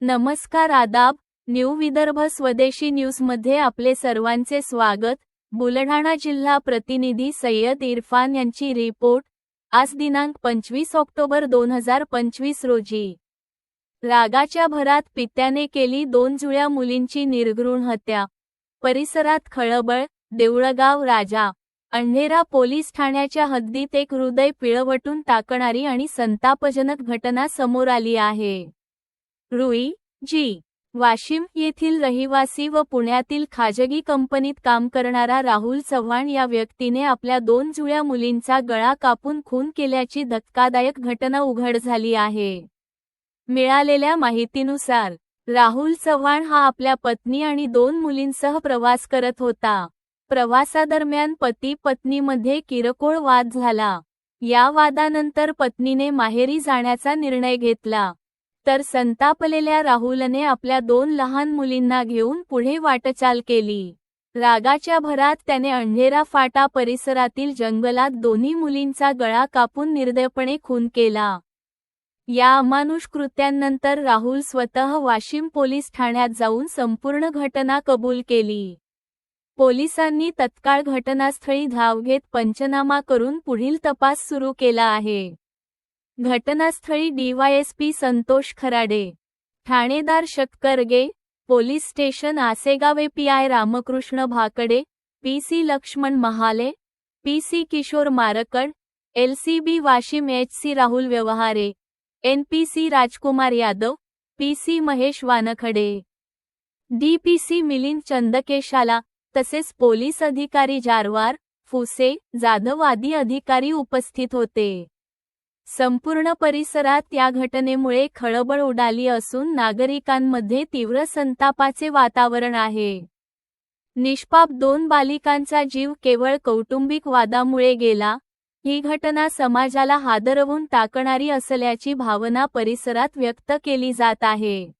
नमस्कार आदाब न्यू विदर्भ स्वदेशी न्यूजमध्ये आपले सर्वांचे स्वागत. बुलढाणा जिल्हा प्रतिनिधी सय्यद इरफान यांची रिपोर्ट. आज दिनांक पंचवीस ऑक्टोबर दोन हजार पंचवीस रोजी. रागाच्या भरात पित्याने केली दोन जुळ्या मुलींची निर्घृण हत्या. परिसरात खळबळ देऊळगाव राजा अंधेरा पोलीस ठाण्याच्या हद्दीत एक हृदय पिळवटून टाकणारी आणि संतापजनक घटना समोर आली आहे. रुई जी वाशिम येथील रहिवासी व पुण्यातील खाजगी कंपनीत काम करणारा राहुल चव्हाण या व्यक्तीने आपल्या दोन जुळ्या मुलींचा गळा कापून खून केल्याची धक्कादायक घटना उघड झाली आहे. मिळालेल्या माहितीनुसार राहुल चव्हाण हा आपल्या पत्नी आणि दोन मुलींसह प्रवास करत होता. प्रवासादरम्यान पती पत्नीमध्ये किरकोळ वाद झाला. या वादानंतर पत्नीने माहेरी जाण्याचा निर्णय घेतला. तर संतापलेल्या राहुलने आपल्या दोन लहान मुलींना घेऊन पुढे वाटचाल केली. रागाच्या भरात त्याने अंधेरा फाटा परिसरातील जंगलात दोन्ही मुलींचा गळा कापून निर्दयपणे खून केला. या अमानुष कृत्यांनंतर राहुल स्वतः वाशिम पोलीस ठाण्यात जाऊन संपूर्ण घटना कबूल केली. पोलिसांनी तत्काळ घटनास्थळी धाव घेत पंचनामा करून पुढील तपास सुरू केला आहे. घटनास्थळी डीवायएसपी संतोष खराडे ठाणेदार Shakkarge police station आसेगावे P I Ramkrishna Bhakde P C Laxman Mahale P C Kishor Markad LCB Washim H C Rahul Vyavahare N P C Rajkumar Yadav P C Mahesh Wankhade. D P C Milind चंदकेशाला तसेच police अधिकारी जारवार फुसे जाधव आदी अधिकारी उपस्थित होते. संपूर्ण परिसरात या घटनेमुळे खळबळ उडाली असून नागरिकांमध्ये तीव्र संतापाचे वातावरण आहे. निष्पाप दोन बालिकांचा जीव केवळ कौटुंबिक वादामुळे गेला ही घटना समाजाला हादरवून टाकणारी असल्याची भावना परिसरात व्यक्त केली जात आहे.